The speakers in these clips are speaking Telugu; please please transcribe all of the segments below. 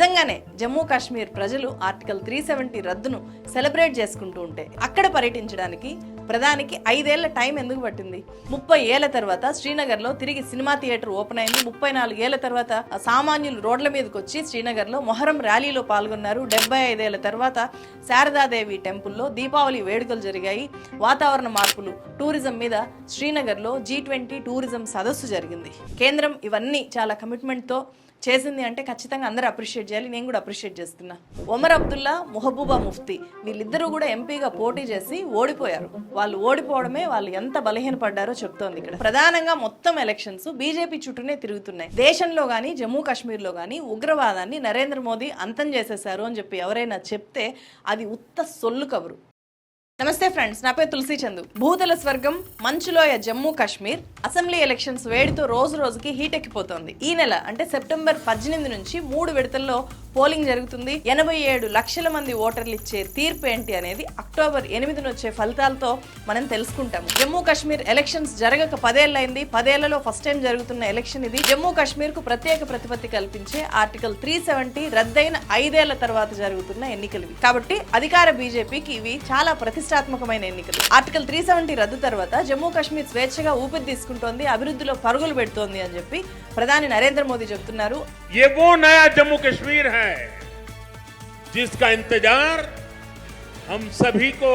నిజంగానే జమ్మూ కాశ్మీర్ ప్రజలు ఆర్టికల్ త్రీ సెవెంటీ రద్దును సెలబ్రేట్ చేసుకుంటూ ఉంటే అక్కడ పర్యటించడానికి ప్రధానికి ఐదేళ్ళ టైం ఎందుకు పట్టింది? ముప్పై ఏళ్ళ తర్వాత శ్రీనగర్లో తిరిగి సినిమా థియేటర్ ఓపెన్ అయింది. ముప్పై నాలుగు ఏళ్ళ తర్వాత సామాన్యులు రోడ్ల మీదకి వచ్చి శ్రీనగర్లో మొహరం ర్యాలీలో పాల్గొన్నారు. డెబ్బై ఐదేళ్ళ తర్వాత శారదాదేవి టెంపుల్లో దీపావళి వేడుకలు జరిగాయి. వాతావరణ మార్పులు టూరిజం మీద శ్రీనగర్లో జీ ట్వంటీ టూరిజం సదస్సు జరిగింది. కేంద్రం ఇవన్నీ చాలా కమిట్మెంట్తో చేసింది అంటే ఖచ్చితంగా అందరూ అప్రిషియేట్ చేయాలి. నేను కూడా అప్రిషియేట్ చేస్తున్నా. ఒమర్ అబ్దుల్లా మొహబూబా ముఫ్తీ వీళ్ళిద్దరూ కూడా ఎంపీగా పోటీ చేసి ఓడిపోయారు. వాళ్ళు ఓడిపోవడమే వాళ్ళు ఎంత బలహీనపడ్డారో చెప్తోంది ఇక్కడ. ప్రధానంగా మొత్తం ఎలక్షన్స్ బీజేపీ చుట్టూనే తిరుగుతున్నాయి. దేశంలో కానీ జమ్మూ కాశ్మీర్లో కానీ ఉగ్రవాదాన్ని నరేంద్ర మోదీ అంతం చేసేశారు అని చెప్పి ఎవరైనా చెప్తే అది ఉత్త సొల్లు కబురు. నమస్తే ఫ్రెండ్స్ నా పేరు తులసి చందు. భూతల స్వర్గం మంచులోయ జమ్మూ కాశ్మీర్ అసెంబ్లీ ఎలక్షన్స్ వేడితో రోజు రోజుకి హీట్ ఎక్కిపోతోంది. ఈ నెల అంటే సెప్టెంబర్ పద్దెనిమిది నుంచి మూడు విడతల్లో పోలింగ్ జరుగుతుంది. ఎనభై ఏడు లక్షల మంది ఓటర్లు ఇచ్చే తీర్పు ఏంటి అనేది అక్టోబర్ ఎనిమిదిన వచ్చే ఫలితాలతో మనం తెలుసుకుంటాము. జమ్మూ కాశ్మీర్ ఎలక్షన్స్ జరగక పదేళ్ళైంది పదేళ్ళలో ఫస్ట్ టైం జరుగుతున్న ఎలక్షన్ ఇది. జమ్మూ కాశ్మీర్కు ప్రత్యేక ప్రతిపత్తి కల్పించే ఆర్టికల్ త్రీ సెవెంటీ రద్దయిన ఐదేళ్ళ తర్వాత జరుగుతున్న ఎన్నికలు కాబట్టి అధికార బీజేపీకి ఇవి చాలా ప్రతిష్టాత్మకమైన ఎన్నికలు ఆర్టికల్ త్రీ సెవెంటీ రద్దు తర్వాత జమ్మూ కాశ్మీర్ స్వేచ్ఛగా ఊపిరి తీసుకుంటోంది అభివృద్ధిలో పరుగులు పెడుతోంది అని చెప్పి ప్రధాని నరేంద్ర మోదీ చెబుతున్నారు ये वो नया जम्मू कश्मीर है जिसका इंतजार हम सभी को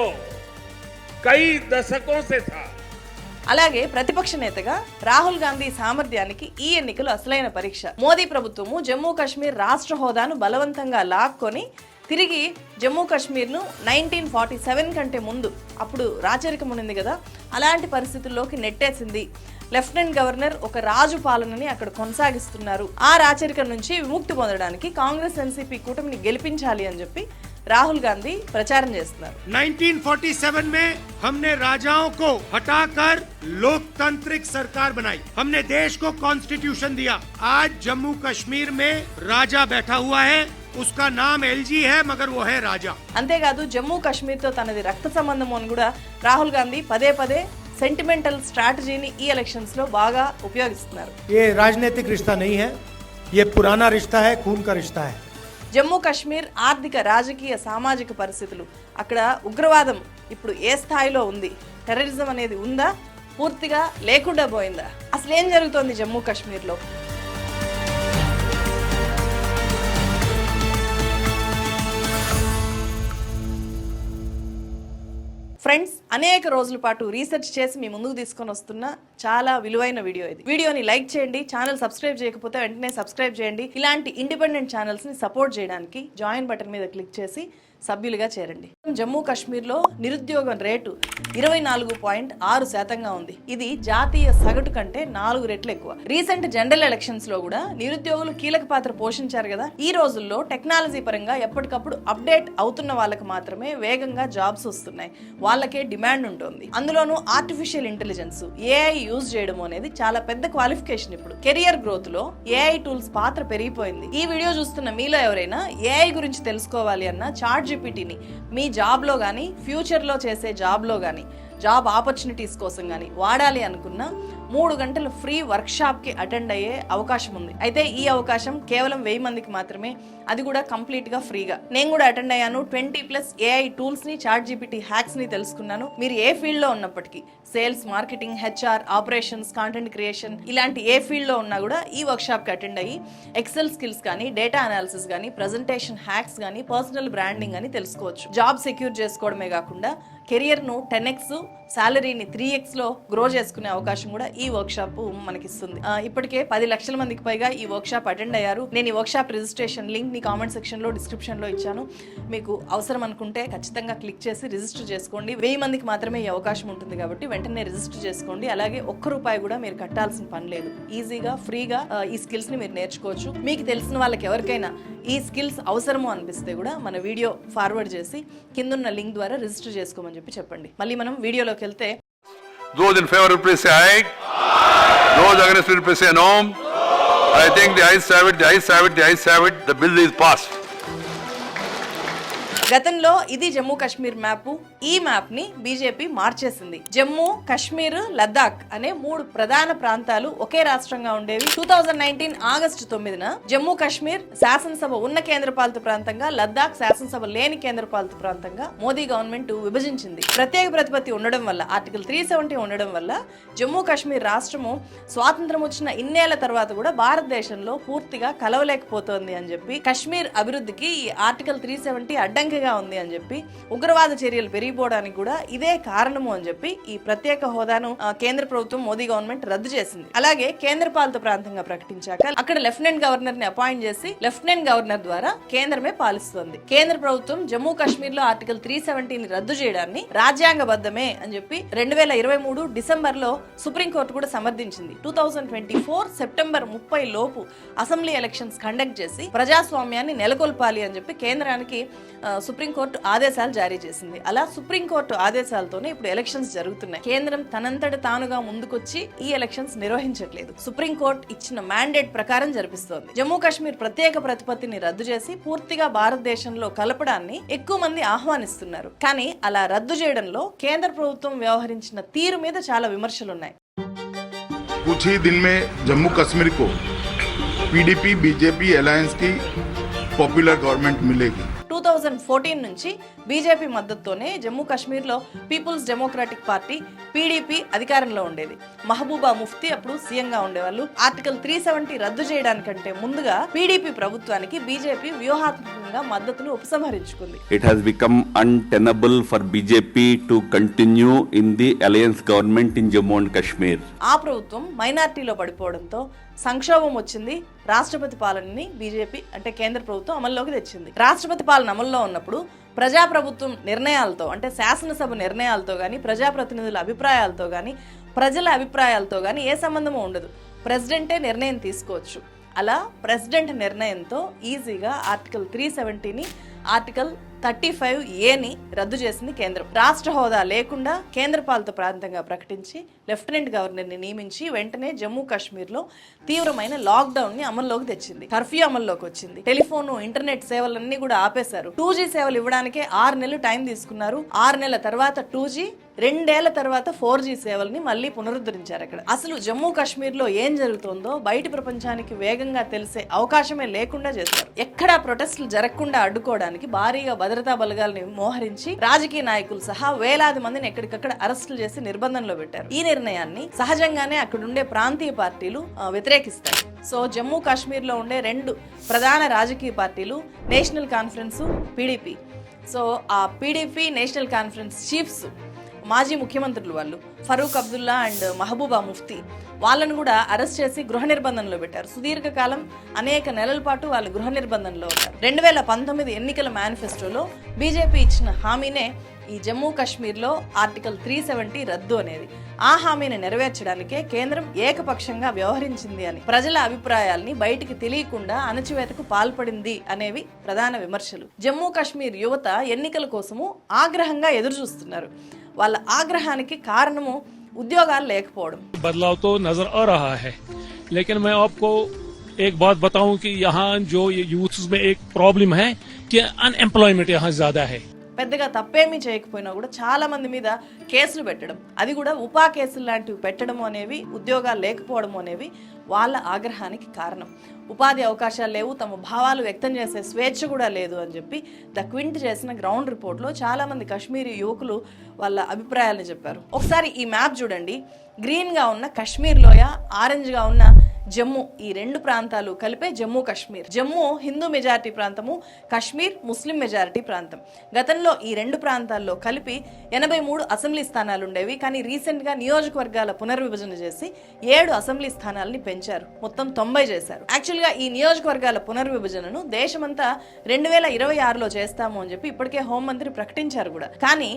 कई दशकों से था అలాగే ప్రతిపక్ష నేతగా రాహుల్ గాంధీ సామర్థ్యానికి ఈ ఎన్నికలు అసలైన పరీక్ష మోదీ ప్రభుత్వము జమ్మూ కాశ్మీర్ రాష్ట్ర హోదాను బలవంతంగా లాక్కొని తిరిగి జమ్మూ కాశ్మీర్ను నైన్టీన్ ఫార్టీ సెవెన్ కంటే ముందు అప్పుడు రాచరికం ఉన్నింది కదా అలాంటి పరిస్థితుల్లోకి నెట్టేసింది లెఫ్టినెంట్ గవర్నర్ ఒక రాజు పాలనని అక్కడ కొనసాగిస్తున్నారు ఆ రాచరికం నుంచి విముక్తి పొందడానికి కాంగ్రెస్ ఎన్సీపీ కూటమిని గెలిపించాలి అని చెప్పి రాహుల్ గాంధీ ప్రచారం చేస్తున్నారు 1947 में हमने राजाओं को हटाकर लोकतांत्रिक सरकार बनाई हमने देश को कॉन्स्टिट्यूशन दिया आज जम्मू कश्मीर में राजा बैठा हुआ है ఉస్కా నామ్ ఎల్జీ హే మగర్ ఓ హే రాజా అంతేకాదు జమ్మూ కాశ్మీర్తో తనది రక్త సంబంధం అని కూడా రాహుల్ గాంధీ పదే పదే సెంటిమెంటల్ స్ట్రాటజీని ఈ ఎలక్షన్స్లో బాగా ఉపయోగిస్తున్నారు. ఏ రాజనైతిక రిష్తా నహీ హే ఏ పురానా రిష్తా హే ఖూన్ కా రిష్తా హే జమ్మూ కాశ్మీర్ ఆర్థిక రాజకీయ సామాజిక పరిస్థితులు అక్కడ ఉగ్రవాదం ఇప్పుడు ఏ స్థాయిలో ఉంది? టెర్రరిజం అనేది ఉందా? పూర్తిగా లేకుండా పోయిందా? అసలు ఏం జరుగుతోంది జమ్మూ కాశ్మీర్లో? ఫ్రెండ్స్ అనేక రోజుల పాటు రీసెర్చ్ చేసి మీ ముందుకు తీసుకొని వస్తున్న చాలా విలువైన వీడియో ఇది. వీడియోని లైక్ చేయండి ఛానల్ సబ్స్క్రైబ్ చేయకపోతే వెంటనే సబ్స్క్రైబ్ చేయండి. ఇలాంటి ఇండిపెండెంట్ ఛానల్స్ని సపోర్ట్ చేయడానికి జాయిన్ బటన్ మీద క్లిక్ చేసి సభ్యులుగా చేరండి. జమ్మూ కాశ్మీర్లో నిరుద్యోగం రేటు ఇరవై నాలుగు పాయింట్ ఆరు శాతంగా ఉంది. ఇది జాతీయ సగటు కంటే నాలుగు రెట్లు ఎక్కువ. రీసెంట్ జనరల్ ఎలక్షన్స్లో కూడా నిరుద్యోగులు కీలక పాత్ర పోషించారు కదా. ఈ రోజుల్లో టెక్నాలజీ పరంగా ఎప్పటికప్పుడు అప్డేట్ అవుతున్న వాళ్ళకి మాత్రమే వేగంగా జాబ్స్ వస్తున్నాయి. వాళ్ళకే డిమాండ్ ఉంటుంది. అందులోనూ ఆర్టిఫిషియల్ ఇంటెలిజెన్స్ ఏఐ యూజ్ చేయడం అనేది చాలా పెద్ద క్వాలిఫికేషన్ ఇప్పుడు. కెరియర్ గ్రోత్లో ఏఐ టూల్స్ పాత్ర పెరిగిపోయింది. ఈ వీడియో చూస్తున్న మీలో ఎవరైనా ఏఐ గురించి తెలుసుకోవాలి అన్న చార్జ్ ఎలిజిబిలిటీని మీ జాబ్లో కానీ ఫ్యూచర్లో చేసే జాబ్లో కానీ జాబ్ ఆపర్చునిటీస్ కోసం కానీ వాడాలి అనుకున్నా మూడు గంటలు ఫ్రీ వర్క్షాప్కి అటెండ్ అయ్యే అవకాశం ఉంది. అయితే ఈ అవకాశం కేవలం వెయ్యి మందికి మాత్రమే అది కూడా కంప్లీట్గా ఫ్రీగా. నేను కూడా అటెండ్ అయ్యాను. ట్వంటీ ప్లస్ ఏఐ టూల్స్ని చాట్ జీపీటీ హ్యాక్స్ని తెలుసుకున్నాను. మీరు ఏ ఫీల్డ్లో ఉన్నప్పటికీ sales marketing HR operations content creation ఇలాంటి ఏ ఫీల్డ్లో ఉన్నా కూడా ఈ వర్క్ అటెండ్ అయ్యి ఎక్సెల్ స్కిల్స్ కానీ డేటా అనాలిసిస్ కానీ ప్రజెంటేషన్ హ్యాక్స్ కానీ పర్సనల్ బ్రాండింగ్ అని తెలుసుకోవచ్చు. జాబ్ సెక్యూర్ చేసుకోవడమే కాకుండా కెరియర్ను టెన్ ఎక్స్ సాలరీని త్రీ ఎక్స్లో గ్రో చేసుకునే అవకాశం కూడా ఈ వర్క్షాప్ మనకిస్తుంది. ఇప్పటికే పది లక్షల మందికి పైగా ఈ వర్క్ షాప్ అటెండ్ అయ్యారు. నేను ఈ వర్క్ షాప్ రిజిస్ట్రేషన్ లింక్ని కామెంట్ సెక్షన్లో డిస్క్రిప్షన్లో ఇచ్చాను. మీకు అవసరం అనుకుంటే ఖచ్చితంగా క్లిక్ చేసి రిజిస్టర్ చేసుకోండి. వెయ్యి మందికి మాత్రమే ఈ అవకాశం ఉంటుంది కాబట్టి వెంటనే రిజిస్టర్ చేసుకోండి. అలాగే ఒక్క రూపాయి కూడా మీరు కట్టాల్సిన పని లేదు. ఈజీగా ఫ్రీగా ఈ స్కిల్స్ని మీరు నేర్చుకోవచ్చు. మీకు తెలిసిన వాళ్ళకి ఎవరికైనా ఈ స్కిల్స్ అవసరము అనిపిస్తే కూడా మన వీడియో ఫార్వర్డ్ చేసి కిందున్న లింక్ ద్వారా రిజిస్టర్ చేసుకోమని చెప్పి చెప్పండి మళ్ళీ మనం వీడియోలోకి వెళ్తే Those in favor will please say aye. Those against will please say no. I think the ayes have it, the ayes have it, the ayes have it. The bill is passed. గతంలో ఇది జమ్మూ కాశ్మీర్ మ్యాప్. ఈ మ్యాప్ని బీజేపీ మార్చేసింది. జమ్మూ కాశ్మీర్ లద్దాఖ్ అనే మూడు ప్రధాన ప్రాంతాలు ఒకే రాష్ట్రంగా ఉండేవి. టూ థౌజండ్ నైన్టీన్ ఆగస్టు తొమ్మిదిన జమ్మూ కాశ్మీర్ శాసనసభ ఉన్న కేంద్రపాలిత ప్రాంతంగా లద్దాఖ్ శాసనసభ లేని కేంద్రపాలిత ప్రాంతంగా మోదీ గవర్నమెంట్ విభజించింది. ప్రత్యేక ప్రతిపత్తి ఉండడం వల్ల ఆర్టికల్ త్రీ సెవెంటీ ఉండడం వల్ల జమ్మూ కాశ్మీర్ రాష్ట్రము స్వాతంత్రం వచ్చిన ఇన్నేళ్ళ తర్వాత కూడా భారతదేశంలో పూర్తిగా కలవలేకపోతోంది అని చెప్పి కశ్మీర్ అభివృద్ధికి ఈ ఆర్టికల్ త్రీ సెవెంటీ అడ్డంకి అడ్డంకిగా ఉంది అని చెప్పి ఉగ్రవాద చర్యలు పెరిగిపోవడానికి కూడా ఇదే కారణము అని చెప్పి ఈ ప్రత్యేక హోదాను కేంద్ర ప్రభుత్వం మోదీ గవర్నమెంట్ రద్దు చేసింది. అలాగే కేంద్ర పాలిత ప్రాంతంగా ప్రకటించాక అక్కడ లెఫ్టినెంట్ గవర్నర్ని అపాయింట్ చేసి లెఫ్టినెంట్ గవర్నర్ ద్వారా కేంద్రమే పాలిస్తోంది. కేంద్ర ప్రభుత్వం జమ్మూ కాశ్మీర్లో ఆర్టికల్ త్రీ సెవెంటీని రద్దు చేయడాన్ని రాజ్యాంగబద్ధమే అని చెప్పి రెండు వేల ఇరవై మూడు డిసెంబర్లో సుప్రీంకోర్టు కూడా సమర్థించింది. Two thousand twenty four September ముప్పై లోపు అసెంబ్లీ ఎలక్షన్స్ కండక్ట్ చేసి ప్రజాస్వామ్యాన్ని నెలకొల్పాలి అని చెప్పి కేంద్రానికి సుప్రీంకోర్టు ఆదేశాలు జారీ చేసింది అలా సుప్రీంకోర్టు ఆదేశాలతోనే ఇప్పుడు ఎలక్షన్స్ జరుగుతున్నాయి కేంద్రం తనంతట తానుగా ముందుకొచ్చి ఈ ఎలక్షన్స్ నిర్వహించట్లేదు సుప్రీంకోర్టు ఇచ్చిన మ్యాండేట్ ప్రకారం జరిపిస్తోంది జమ్మూ కాశ్మీర్ ప్రత్యేక ప్రతిపత్తిని రద్దు చేసి పూర్తిగా భారతదేశంలో కలపడాన్ని ఎక్కువ మంది ఆహ్వానిస్తున్నారు కానీ అలా రద్దు చేయడంలో కేంద్ర ప్రభుత్వం వ్యవహరించిన తీరు మీద చాలా విమర్శలున్నాయి कुछ ही दिन में जम्मू कश्मीर को पीडीपी बीजेपी अलायंस की पॉपुलर गवर्नमेंट मिलेगी టూ థౌజండ్ ఫోర్టీన్ నుంచి బీజేపీ మద్దతుతోనే జమ్మూ కాశ్మీర్లో పీపుల్స్ డెమోక్రాటిక్ పార్టీ పీడీపీ అధికారంలో ఉండేది. మహబూబా ముఫ్తీ అప్పుడు సీఎంగా ఉండేవాళ్ళు. ఆర్టికల్ త్రీ సెవెంటీ రద్దు చేయడానికంటే ముందుగా పీడీపీ ప్రభుత్వానికి బీజేపీ వ్యూహాత్మకంగా మద్దతును ఉపసంహరించుకుంది. It has become untenable for BJP to continue in the alliance government in Jammu and Kashmir. ఆ ప్రభుత్వం మైనార్టీలో పడిపోవడంతో సంక్షోభం వచ్చింది. రాష్ట్రపతి పాలనని బీజేపీ అంటే కేంద్ర ప్రభుత్వం అమల్లోకి తెచ్చింది. రాష్ట్రపతి పాలన అమల్లో ఉన్నప్పుడు ప్రజాప్రభుత్వం నిర్ణయాలతో అంటే శాసనసభ నిర్ణయాలతో కానీ ప్రజాప్రతినిధుల అభిప్రాయాలతో కానీ ప్రజల అభిప్రాయాలతో కానీ ఏ సంబంధము ఉండదు. ప్రెసిడెంటే నిర్ణయం తీసుకోవచ్చు. అలా ప్రెసిడెంట్ నిర్ణయంతో ఈజీగా ఆర్టికల్ త్రీ సెవెంటీని ఆర్టికల్ థర్టీ ఫైవ్ ఏని రద్దు చేసింది కేంద్రం. రాష్ట్ర హోదా లేకుండా కేంద్రపాలిత ప్రాంతంగా ప్రకటించి లెఫ్టినెంట్ గవర్నర్ని నియమించి వెంటనే జమ్మూ కాశ్మీర్లో తీవ్రమైన లాక్డౌన్ని అమల్లోకి తెచ్చింది. కర్ఫ్యూ అమల్లోకి వచ్చింది. టెలిఫోన్ ఇంటర్నెట్ సేవలన్నీ కూడా ఆపేశారు. టూ జీ సేవలు ఇవ్వడానికే ఆరు నెలలు టైం తీసుకున్నారు. ఆరు నెలల తర్వాత టూ జీ రెండేళ్ళ తర్వాత ఫోర్ జీ సేవల్ని మళ్ళీ పునరుద్ధరించారు అక్కడ. అసలు జమ్మూ కాశ్మీర్లో ఏం జరుగుతుందో బయట ప్రపంచానికి వేగంగా తెలిసే అవకాశమే లేకుండా చేశారు. ఎక్కడా ప్రొటెస్టులు జరగకుండా అడ్డుకోవడానికి భారీగా భద్రతా బలగాల్ని మోహరించి రాజకీయ నాయకులు సహా వేలాది మందిని ఎక్కడికక్కడ అరెస్టులు చేసి నిర్బంధంలో పెట్టారు. ఈ నిర్ణయాన్ని సహజంగానే అక్కడుండే ప్రాంతీయ పార్టీలు వ్యతిరేకిస్తారు. వ్యతిరేకిస్తాయి సో జమ్మూ కాశ్మీర్లో ఉండే రెండు ప్రధాన రాజకీయ పార్టీలు నేషనల్ కాన్ఫరెన్స్ పీడీపీ. సో ఆ పీడీపీ నేషనల్ కాన్ఫరెన్స్ చీఫ్స్ మాజీ ముఖ్యమంత్రులు వాళ్ళు ఫరూక్ అబ్దుల్లా అండ్ మహబూబా ముఫ్తీ వాళ్ళను కూడా అరెస్ట్ చేసి గృహ నిర్బంధంలో పెట్టారు. సుదీర్ఘకాలం అనేక నెలల పాటు వాళ్ళు గృహ నిర్బంధంలో ఉన్నారు. రెండు వేల పంతొమ్మిది ఎన్నికల మేనిఫెస్టోలో బీజేపీ ఇచ్చిన హామీనే ఈ జమ్మూ కాశ్మీర్లో ఆర్టికల్ త్రీ సెవెంటీ రద్దు అనేది. ఆ హామీని నెరవేర్చడానికే కేంద్రం ఏకపక్షంగా వ్యవహరించింది అని ప్రజల అభిప్రాయాల్ని బయటికి తెలియకుండా అణచివేతకు పాల్పడింది అనేవి ప్రధాన విమర్శలు. జమ్మూ కాశ్మీర్ యువత ఎన్నికల కోసము ఆగ్రహంగా ఎదురు చూస్తున్నారు వాళ్ళ ఆగ్రహానికి కారణము ఉద్యోగాలు లేకపోవడం बदलाव तो नजर आ रहा है लेकिन मैं आपको एक बात बताऊं कि यहाँ जो यूथ में एक प्रॉब्लम है कि अनएम्प्लॉयमेंट यहाँ ज्यादा है పెద్దగా తప్పేమీ చేయకపోయినా కూడా చాలా మంది మీద కేసులు పెట్టడం. అది కూడా ఉపా కేసులు లాంటివి పెట్టడం అనేవి ఉద్యోగాలు లేకపోవడం అనేవి వాళ్ళ ఆగ్రహానికి కారణం. ఉపాధి అవకాశాలు లేవు తమ భావాలు వ్యక్తం చేసే స్వేచ్ఛ కూడా లేదు అని చెప్పి ద క్వింట్ చేసిన గ్రౌండ్ రిపోర్ట్లో చాలామంది కాశ్మీరీ యువకులు వాళ్ళ అభిప్రాయాలను చెప్పారు. ఒకసారి ఈ మ్యాప్ చూడండి. గ్రీన్గా ఉన్న కాశ్మీర్ లోయ ఆరెంజ్గా ఉన్న జమ్మూ ఈ రెండు ప్రాంతాలు కలిపే జమ్మూ కాశ్మీర్. జమ్మూ హిందూ మెజారిటీ ప్రాంతము కాశ్మీర్ ముస్లిం మెజారిటీ ప్రాంతం. గతంలో ఈ రెండు ప్రాంతాల్లో కలిపి ఎనభై మూడు అసెంబ్లీ స్థానాలు ఉండేవి. కానీ రీసెంట్గా నియోజకవర్గాల పునర్విభజన చేసి ఏడు అసెంబ్లీ స్థానాలని పెంచారు. మొత్తం తొంభై చేశారు. యాక్చువల్గా ఈ నియోజకవర్గాల పునర్విభజనను దేశమంతా రెండు వేల ఇరవై ఆరులో చేస్తాము అని చెప్పి ఇప్పటికే హోంమంత్రి ప్రకటించారు కూడా. కానీ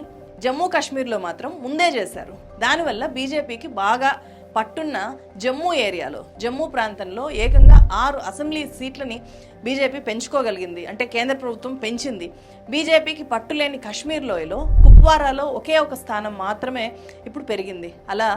జమ్మూ కాశ్మీర్లో మాత్రం ముందే చేశారు. దానివల్ల బీజేపీకి బాగా పట్టున్న జమ్మూ ఏరియాలో జమ్మూ ప్రాంతంలో ఏకంగా ఆరు అసెంబ్లీ సీట్లని బీజేపీ పెంచుకోగలిగింది. అంటే కేంద్ర ప్రభుత్వం పెంచింది. బీజేపీకి పట్టులేని కశ్మీర్ లోయలో కుప్వారాలో ఒకే ఒక స్థానం మాత్రమే ఇప్పుడు పెరిగింది. అలా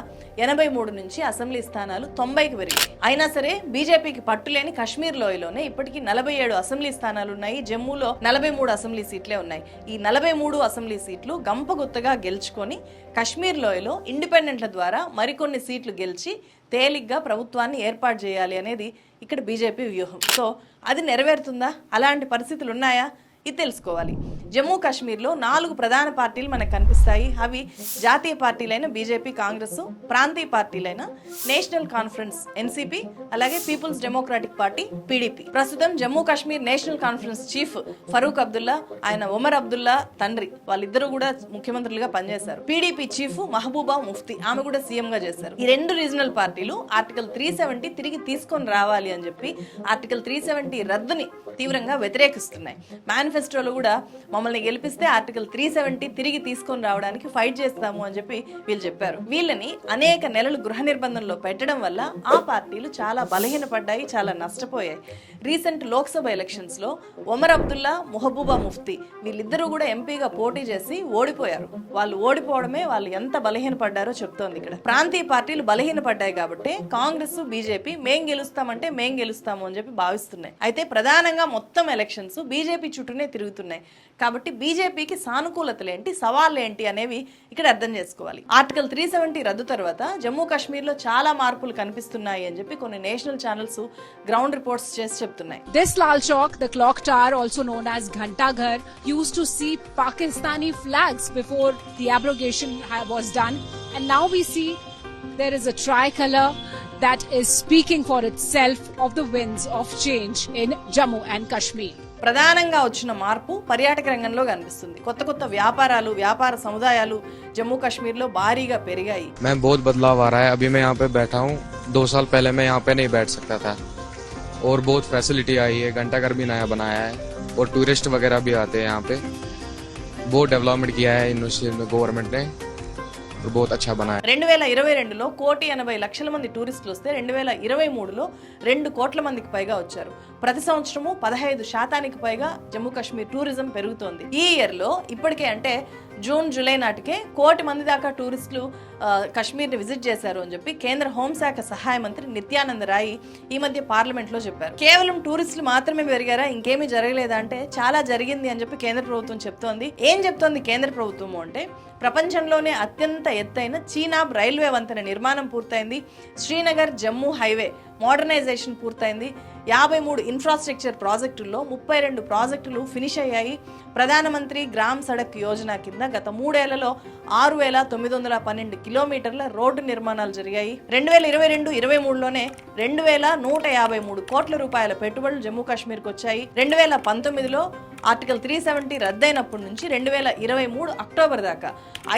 ఎనభై మూడు నుంచి అసెంబ్లీ స్థానాలు తొంభైకి పెరిగాయి. అయినా సరే బీజేపీకి పట్టులేని కశ్మీర్ లోయలోనే ఇప్పటికీ నలభై ఏడు అసెంబ్లీ స్థానాలు ఉన్నాయి. జమ్మూలో నలభై మూడు అసెంబ్లీ సీట్లే ఉన్నాయి. ఈ నలభై మూడు అసెంబ్లీ సీట్లు గంపగుత్తగా గెలుచుకొని కశ్మీర్ లోయలో ఇండిపెండెంట్ల ద్వారా మరికొన్ని సీట్లు గెలిచి తేలిగ్గా ప్రభుత్వాన్ని ఏర్పాటు చేయాలి అనేది ఇక్కడ బీజేపీ వ్యూహం. సో అది నెరవేరుతుందా? అలాంటి పరిస్థితులు ఉన్నాయా? ఇది తెలుసుకోవాలి. జమ్మూ కాశ్మీర్లో నాలుగు ప్రధాన పార్టీలు మనకు కనిపిస్తాయి. అవి జాతీయ పార్టీలైన బీజేపీ కాంగ్రెస్ ప్రాంతీయ పార్టీలైన నేషనల్ కాన్ఫరెన్స్ ఎన్సీపీ అలాగే పీపుల్స్ డెమోక్రాటిక్ పార్టీ పీడీపీ. ప్రస్తుతం Jammu Kashmir National Conference chief Farooq Abdullah ఆయన ఒమర్ అబ్దుల్లా తండ్రి వాళ్ళిద్దరూ కూడా ముఖ్యమంత్రులుగా పనిచేశారు. పీడీపీ చీఫ్ మహబూబా ముఫ్తీ ఆమె కూడా సీఎం గా చేశారు. ఈ రెండు రీజనల్ పార్టీలు ఆర్టికల్ త్రీ సెవెంటీ తిరిగి తీసుకొని రావాలి అని చెప్పి ఆర్టికల్ త్రీ సెవెంటీ రద్దుని తీవ్రంగా వ్యతిరేకిస్తున్నాయి. మేనిఫెస్టోలో కూడా మమ్మల్ని గెలిపిస్తే ఆర్టికల్ త్రీ సెవెంటీ తిరిగి తీసుకొని రావడానికి ఫైట్ చేస్తాము అని చెప్పి వీళ్ళు చెప్పారు. వీళ్ళని అనేక నెలలు గృహ నిర్బంధంలో పెట్టడం వల్ల ఆ పార్టీలు చాలా బలహీనపడ్డాయి చాలా నష్టపోయాయి. రీసెంట్ లోక్సభ ఎలక్షన్స్లో ఒమర్ అబ్దుల్లా మొహబూబా ముఫ్తీ వీళ్ళిద్దరూ కూడా ఎంపీగా పోటీ చేసి ఓడిపోయారు. వాళ్ళు ఓడిపోవడమే వాళ్ళు ఎంత బలహీనపడ్డారో చెప్తోంది ఇక్కడ. ప్రాంతీయ పార్టీలు బలహీనపడ్డాయి కాబట్టి కాంగ్రెస్ బీజేపీ మేం గెలుస్తామంటే మేం గెలుస్తాము అని చెప్పి భావిస్తున్నాయి. అయితే ప్రధానంగా మొత్తం ఎలక్షన్స్ బీజేపీ చుట్టూనే వెంటనే తిరుగుతున్నాయి. కాబట్టి బీజేపీకి సానుకూలతలు ఏంటి సవాళ్ళు ఏంటి అనేవి ఇక్కడ అర్థం చేసుకోవాలి. ఆర్టికల్ త్రీ సెవెంటీ రద్దు తర్వాత జమ్మూ కాశ్మీర్లో చాలా మార్పులు కనిపిస్తున్నాయి అని చెప్పి కొన్ని నేషనల్ ఛానల్స్ గ్రౌండ్ రిపోర్ట్స్ చేసి చెప్తున్నాయి. This Lal Chowk the clock tower also known as Ghantaghar used to see Pakistani flags before the abrogation was done and now we see there is a tricolour that is speaking for itself of the winds of change in Jammu and Kashmir ప్రధానంగా వచ్చిన మార్పు పర్యాటక రంగంలో కనిపిస్తుంది కొత్త కొత్త వ్యాపారాలు వ్యాపార సముదాయాలు జమ్మూ కాశ్మీర్లో భారీగా పెరిగాయి मैम बहुत बदलाव आ रहा है अभी मैं यहाँ पे बैठा हूँ दो साल पहले मैं यहाँ पे नहीं बैठ सकता था और बहुत फैसिलिटी आई है घंटाघर भी नया बनाया है और टूरिस्ट वगैरह भी आते हैं यहाँ पे बहुत डेवलपमेंट किया है यूनिवर्सिटी गवर्नमेंट ने और बहुत अच्छा बनाया है రెండు వేల ఇరవై రెండులో కోటి ఎనభై లక్షల మంది టూరిస్టులు వస్తే రెండు వేల ఇరవై మూడులో రెండు కోట్ల మందికి పైగా వచ్చారు ప్రతి సంవత్సరము పదహైదు శాతానికి పైగా జమ్మూ కాశ్మీర్ టూరిజం పెరుగుతోంది ఈ ఇయర్ లో ఇప్పటికే అంటే జూన్ జూలై నాటికే కోటి మంది దాకా టూరిస్టులు కాశ్మీర్ని విజిట్ చేశారు అని చెప్పి కేంద్ర హోంశాఖ సహాయ మంత్రి నిత్యానంద రాయ్ ఈ మధ్య పార్లమెంట్లో చెప్పారు. కేవలం టూరిస్టులు మాత్రమే పెరిగారా? ఇంకేమీ జరగలేదా అంటే చాలా జరిగింది అని చెప్పి కేంద్ర ప్రభుత్వం చెప్తోంది. ఏం చెప్తోంది కేంద్ర ప్రభుత్వము అంటే ప్రపంచంలోనే అత్యంత ఎత్తైన చీనాబ్ రైల్వే వంతెన నిర్మాణం పూర్తయింది. శ్రీనగర్ జమ్మూ హైవే మోడర్నైజేషన్ పూర్తయింది. యాభై మూడు ఇన్ఫ్రాస్ట్రక్చర్ ప్రాజెక్టుల్లో ముప్పై రెండు ప్రాజెక్టులు ఫినిష్ అయ్యాయి. ప్రధానమంత్రి గ్రామ్ సడక్ యోజన కింద గత మూడేళ్ళలో ఆరు వేల తొమ్మిది వందల పన్నెండు కిలోమీటర్ల రోడ్డు నిర్మాణాలు జరిగాయి. రెండు వేల ఇరవై రెండు ఇరవై మూడులోనే రెండు వేల నూట యాభై మూడు కోట్ల రూపాయల పెట్టుబడులు జమ్మూ కాశ్మీర్కి వచ్చాయి. రెండు వేల పంతొమ్మిదిలో ఆర్టికల్ త్రీ సెవెంటీ రద్దయినప్పటి నుంచి రెండు వేల ఇరవై మూడు అక్టోబర్ దాకా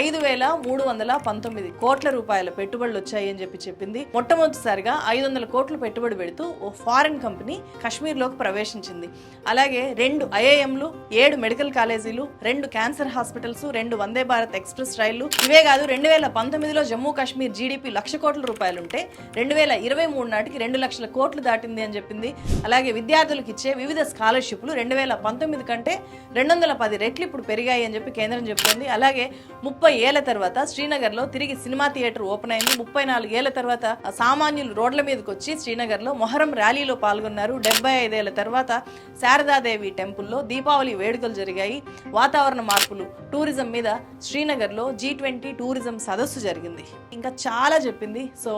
ఐదు వేల మూడు వందల పంతొమ్మిది కోట్ల రూపాయల పెట్టుబడులు వచ్చాయని చెప్పి చెప్పింది. మొట్టమొదటిసారిగా ఐదు వందల కోట్లు పెట్టుబడి పెడుతూ ఓ ఫారిన్ కంపెనీ కాశ్మీర్లోకి ప్రవేశించింది. అలాగే రెండు ఐఐఎంలు ఏడు మెడికల్ కాలేజీలు రెండు క్యాన్సర్ హాస్పిటల్స్ రెండు వందే భారత్ ఎక్స్ప్రెస్ రైళ్ళు ఇవే కాదు రెండు వేల పంతొమ్మిదిలో జమ్మూ కాశ్మీర్ జీడిపి లక్ష కోట్ల రూపాయలుంటే రెండు వేల ఇరవై మూడు నాటికి రెండు లక్షల కోట్లు దాటింది అని చెప్పింది. అలాగే విద్యార్థులకు ఇచ్చే వివిధ స్కాలర్షిప్లు రెండు వేల పంతొమ్మిది కంటే రెండు వందల పది రెట్లు ఇప్పుడు పెరిగాయి అని చెప్పి కేంద్రం చెప్తోంది అలాగే ముప్పై ఏళ్ళ తర్వాత శ్రీనగర్లో తిరిగి సినిమా థియేటర్ ఓపెన్ అయింది. ముప్పై నాలుగు ఏళ్ళ తర్వాత సామాన్యులు రోడ్ల మీదకి వచ్చి శ్రీనగర్లో మొహరం ర్యాలీలో పాల్గొన్నారు. డెబ్బై ఐదేళ్ళ తర్వాత శారదాదేవి టెంపుల్లో దీపావళి వేడుకలు జరిగాయి. వాతావరణ మార్పులు టూరిజం మీద శ్రీనగర్లో జీ ట్వంటీ టూరిజం సదస్సు జరిగింది. ఇంకా చాలా చెప్పింది. సో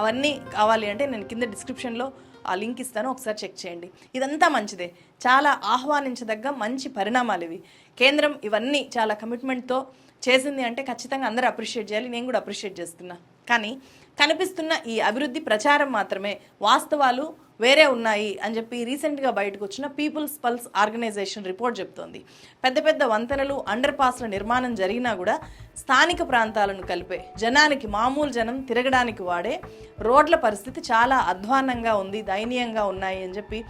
అవన్నీ కావాలి అంటే నేను కింద డిస్క్రిప్షన్లో ఆ లింక్ ఇస్తాను ఒకసారి చెక్ చేయండి. ఇదంతా మంచిదే. చాలా ఆహ్వానించదగ్గ మంచి పరిణామాలు ఇవి కేంద్రం ఇవన్నీ చాలా కమిట్మెంట్తో చేసింది అంటే ఖచ్చితంగా అందరూ అప్రిషియేట్ చేయాలి. నేను కూడా అప్రిషియేట్ చేస్తున్నా. కానీ కనిపిస్తున్న ఈ అభివృద్ధి ప్రచారం మాత్రమే వాస్తవాలు వేరే ఉన్నాయి అని చెప్పి రీసెంట్గా బయటకు వచ్చిన పీపుల్స్ పల్స్ ఆర్గనైజేషన్ రిపోర్ట్ చెప్తోంది. పెద్ద పెద్ద వంతెనలు అండర్ పాస్ల నిర్మాణం జరిగినా కూడా స్థానిక ప్రాంతాలను కలిపే జనానికి మామూలు జనం తిరగడానికి వాడే రోడ్ల పరిస్థితి చాలా అధ్వాన్నంగా ఉంది దయనీయంగా ఉన్నాయి అని చెప్పి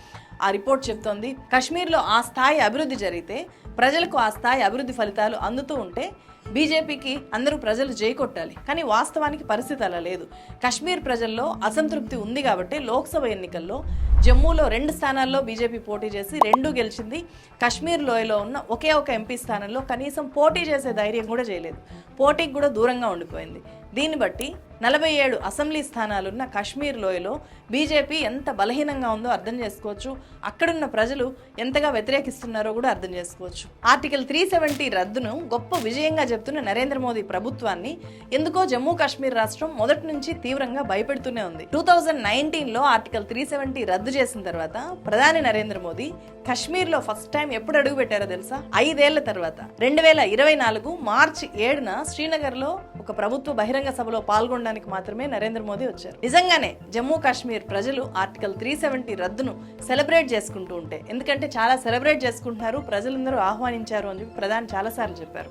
ఆ రిపోర్ట్ చెప్తోంది. కశ్మీర్లో ఆ స్థాయి అభివృద్ధి జరిగితే ప్రజలకు ఆ స్థాయి అభివృద్ధి ఫలితాలు అందుతూ ఉంటే బీజేపీకి అందరూ ప్రజలు జై కొట్టాలి. కానీ వాస్తవానికి పరిస్థితి అలా లేదు. కశ్మీర్ ప్రజల్లో అసంతృప్తి ఉంది కాబట్టి లోక్సభ ఎన్నికల్లో జమ్మూలో రెండు స్థానాల్లో బీజేపీ పోటీ చేసి రెండు గెలిచింది. కశ్మీర్ లోయలో ఉన్న ఒకే ఒక ఎంపీ స్థానంలో కనీసం పోటీ చేసే ధైర్యం కూడా చేయలేదు. పోటీకి కూడా దూరంగా ఉండిపోయింది. దీన్ని బట్టి నలభై ఏడు అసెంబ్లీ స్థానాలున్న కశ్మీర్ లోయలో బీజేపీ ఎంత బలహీనంగా ఉందో అర్థం చేసుకోవచ్చు. అక్కడున్న ప్రజలు ఎంతగా వ్యతిరేకిస్తున్నారో కూడా అర్థం చేసుకోవచ్చు. ఆర్టికల్ త్రీ సెవెంటీ రద్దును గొప్ప విజయంగా చెప్తున్న నరేంద్ర మోదీ ప్రభుత్వాన్ని ఎందుకో జమ్మూ కాశ్మీర్ రాష్ట్రం మొదటి నుంచి తీవ్రంగా భయపెడుతూనే ఉంది. టూ థౌజండ్ నైన్టీన్లో ఆర్టికల్ త్రీ సెవెంటీ రద్దు చేసిన తర్వాత ప్రధాని నరేంద్ర మోదీ కశ్మీర్లో ఫస్ట్ టైం ఎప్పుడు అడుగు పెట్టారో తెలుసా? ఐదేళ్ళ తర్వాత. రెండు వేల ఇరవై నాలుగు మార్చి ఏడున శ్రీనగర్లో ఒక ప్రభుత్వ బహిరంగ సభలో పాల్గొనడానికి మాత్రమే నరేంద్ర మోదీ వచ్చారు. నిజంగానే జమ్మూ కాశ్మీర్ ప్రజలు ఆర్టికల్ త్రీ సెవెంటీ రద్దును సెలబ్రేట్ చేసుకుంటూ ఉంటే ఎందుకంటే చాలా సెలబ్రేట్ చేసుకుంటున్నారు ప్రజలందరూ ఆహ్వానించారు అని చెప్పి ప్రధాని చాలాసార్లు చెప్పారు.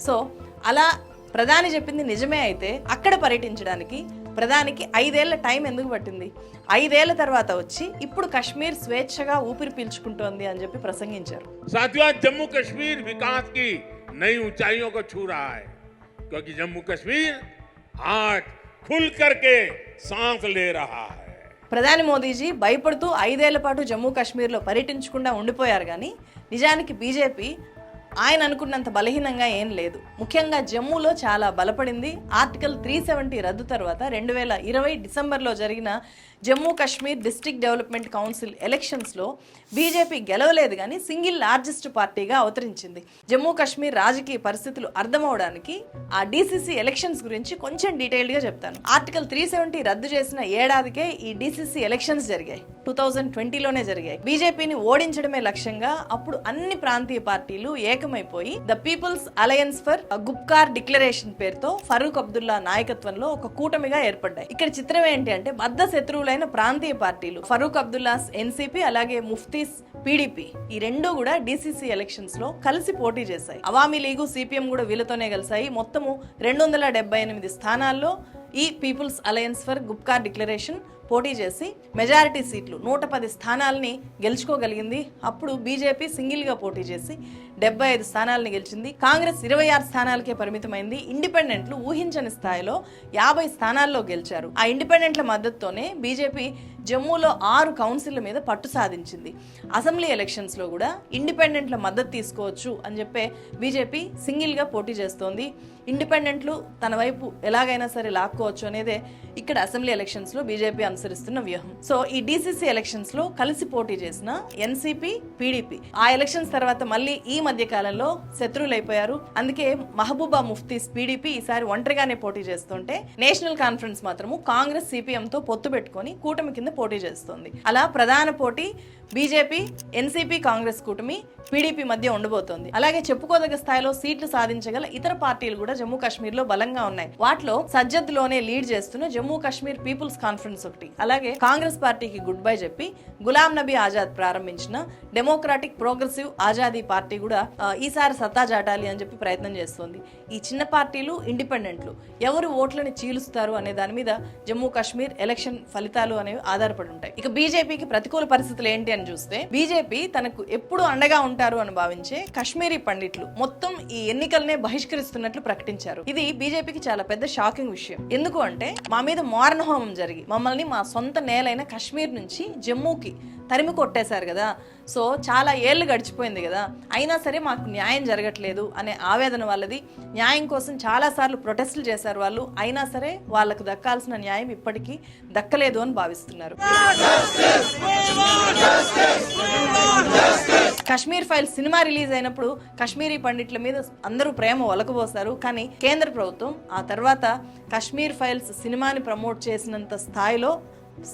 సో అలా ప్రధాని చెప్పింది నిజమే అయితే అక్కడ పర్యటించడానికి ప్రధానికి ఐదేళ్ల టైం ఎందుకు పట్టింది ఐదేళ్ల తర్వాత వచ్చి ఇప్పుడు కశ్మీర్ స్వేచ్ఛగా ఊపిరి పీల్చుకుంటోంది అని చెప్పి ప్రసంగించారు साथियों आज जम्मू कश्मीर विकास की नई ऊंचाइयों को छू रहा है क्योंकि जम्मू कश्मीर आज खुल करके सांस ले रहा है ప్రధాని మోదీజీ భయపడుతూ ఐదేళ్ల పాటు జమ్మూ కాశ్మీర్లో పర్యటించకుండా ఉండిపోయారు కానీ నిజానికి బీజేపీ ఆయన అనుకున్నంత బలహీనంగా ఏం లేదు. ముఖ్యంగా జమ్మూలో చాలా బలపడింది. ఆర్టికల్ త్రీ సెవెంటీ రద్దు తర్వాత రెండు వేల ఇరవై డిసెంబర్లో జరిగిన Jammu Kashmir district development council ఎలక్షన్స్లో బీజేపీ గెలవలేదు కానీ సింగిల్ లార్జెస్ట్ పార్టీగా అవతరించింది. జమ్మూ కాశ్మీర్ రాజకీయ పరిస్థితులు అర్థమవడానికి ఆ డీసీసీ ఎలక్షన్స్ గురించి కొంచెం డీటెయిల్డ్గా చెప్తాను. ఆర్టికల్ త్రీ సెవెంటీ రద్దు చేసిన ఏడాదికే ఈ డీసీసీ ఎలక్షన్స్ జరిగాయి. టూ థౌజండ్ ట్వంటీలోనే జరిగాయి. బీజేపీని ఓడించడమే లక్ష్యంగా అప్పుడు అన్ని ప్రాంతీయ పార్టీలు ఏకమైపోయి the Peoples Alliance for Gupkar declaration పేరుతో ఫరూక్ అబ్దుల్లా నాయకత్వంలో ఒక కూటమిగా ఏర్పడ్డాయి. ఇక్కడ చిత్రం ఏంటి అంటే బద్ద శత్రువులైన ప్రాంతీయ పార్టీలు ఫరూక్ అబ్దుల్లాస్ ఎన్సీపీ అలాగే ముఫ్తీస్ పీడీపీ ఈ రెండు కూడా డీసీసీ ఎలక్షన్స్లో కలిసి పోటీ చేశాయి. అవామీ లీగు సిపిఎం కూడా వీళ్ళతోనే కలిసాయి మొత్తము రెండు వందల డెబ్బై ఎనిమిది స్థానాల్లో ఈ Peoples Alliance for Gupkar declaration పోటీ చేసి మెజారిటీ సీట్లు నూట పది స్థానాలని గెలుచుకోగలిగింది. అప్పుడు బీజేపీ సింగిల్గా పోటీ చేసి డెబ్బై ఐదు స్థానాలను గెలిచింది. కాంగ్రెస్ ఇరవై ఆరు స్థానాలకే పరిమితమైంది. ఇండిపెండెంట్లు ఊహించని స్థాయిలో యాభై స్థానాల్లో గెలిచారు. ఆ ఇండిపెండెంట్ల మద్దతుతోనే బీజేపీ జమ్మూలో ఆరు కౌన్సిల్ మీద పట్టు సాధించింది. అసెంబ్లీ ఎలక్షన్స్లో కూడా ఇండిపెండెంట్ల మద్దతు తీసుకోవచ్చు అని చెప్పే బీజేపీ సింగిల్గా పోటీ చేస్తోంది. ఇండిపెండెంట్లు తన వైపు ఎలాగైనా సరే లాక్కోవచ్చు అనేదే ఇక్కడ అసెంబ్లీ ఎలక్షన్స్లో బీజేపీ అనుసరిస్తున్న వ్యూహం. సో ఈ డీసీసీ ఎలక్షన్స్లో కలిసి పోటీ చేసిన ఎన్సీపీ పీడీపీ ఆ ఎలక్షన్స్ తర్వాత మళ్ళీ ఈ మధ్య కాలంలో శత్రువులైపోయారు. అందుకే మహబూబా ముఫ్తీస్ పీడీపీ ఈసారి ఒంటరిగానే పోటీ చేస్తుంటే నేషనల్ కాన్ఫరెన్స్ మాత్రము కాంగ్రెస్ సిపిఎంతో పొత్తు పెట్టుకొని కూటమి కింద పోటీ చేస్తోంది. అలా ప్రధాన పోటీ బీజేపీ ఎన్సీపీ కాంగ్రెస్ కూటమి పీడీపీ మధ్య ఉండబోతోంది. అలాగే చెప్పుకోదగ్గ స్థాయిలో సీట్లు సాధించగల ఇతర పార్టీలు కూడా జమ్మూ కాశ్మీర్లో బలంగా ఉన్నాయి. వాటిలో సజ్జద్లోనే లీడ్ చేస్తున్న జమ్మూ కాశ్మీర్ పీపుల్స్ కాన్ఫరెన్స్ ఒకటి. అలాగే కాంగ్రెస్ పార్టీకి గుడ్ బై చెప్పి గులాం నబీ ఆజాద్ ప్రారంభించిన డెమోక్రాటిక్ ప్రోగ్రెసివ్ ఆజాదీ పార్టీ కూడా ఈసారి సత్తా చాటాలి అని చెప్పి ప్రయత్నం చేస్తోంది. ఈ చిన్న పార్టీలు ఇండిపెండెంట్లు. ఎవరు ఓట్లని చీలుస్తారు అనే దాని మీద జమ్మూ కాశ్మీర్ ఎలక్షన్ ఫలితాలు అనేవి ఆధారపడి ఉంటాయి ఇక బీజేపీకి ప్రతికూల పరిస్థితులు ఏంటి అని చూస్తే బీజేపీ తనకు ఎప్పుడు అండగా ఉంటారు అని భావించే కశ్మీరీ పండిట్లు మొత్తం ఈ ఎన్నికలనే బహిష్కరిస్తున్నట్లు ప్రకటించారు. ఇది బీజేపీకి చాలా పెద్ద షాకింగ్ విషయం. ఎందుకు అంటే మా మీద మారణ హోమం జరిగి మమ్మల్ని మా సొంత నేలైన కాశ్మీర్ నుంచి జమ్మూకి తరిమి కొట్టేశారు కదా. సో చాలా ఏళ్ళు గడిచిపోయింది కదా. అయినా సరే మాకు న్యాయం జరగట్లేదు అనే ఆవేదన వాళ్ళది. న్యాయం కోసం చాలాసార్లు ప్రొటెస్టులు చేశారు వాళ్ళు. అయినా సరే వాళ్ళకు దక్కాల్సిన న్యాయం ఇప్పటికీ దక్కలేదు అని భావిస్తున్నారు. కశ్మీర్ ఫైల్ సినిమా రిలీజ్ అయినప్పుడు కాశ్మీరీ పండిట్ల మీద అందరూ ప్రేమ ఒలకబోసారు కానీ కేంద్ర ప్రభుత్వం ఆ తర్వాత కశ్మీర్ ఫైల్స్ సినిమాని ప్రమోట్ చేసినంత స్థాయిలో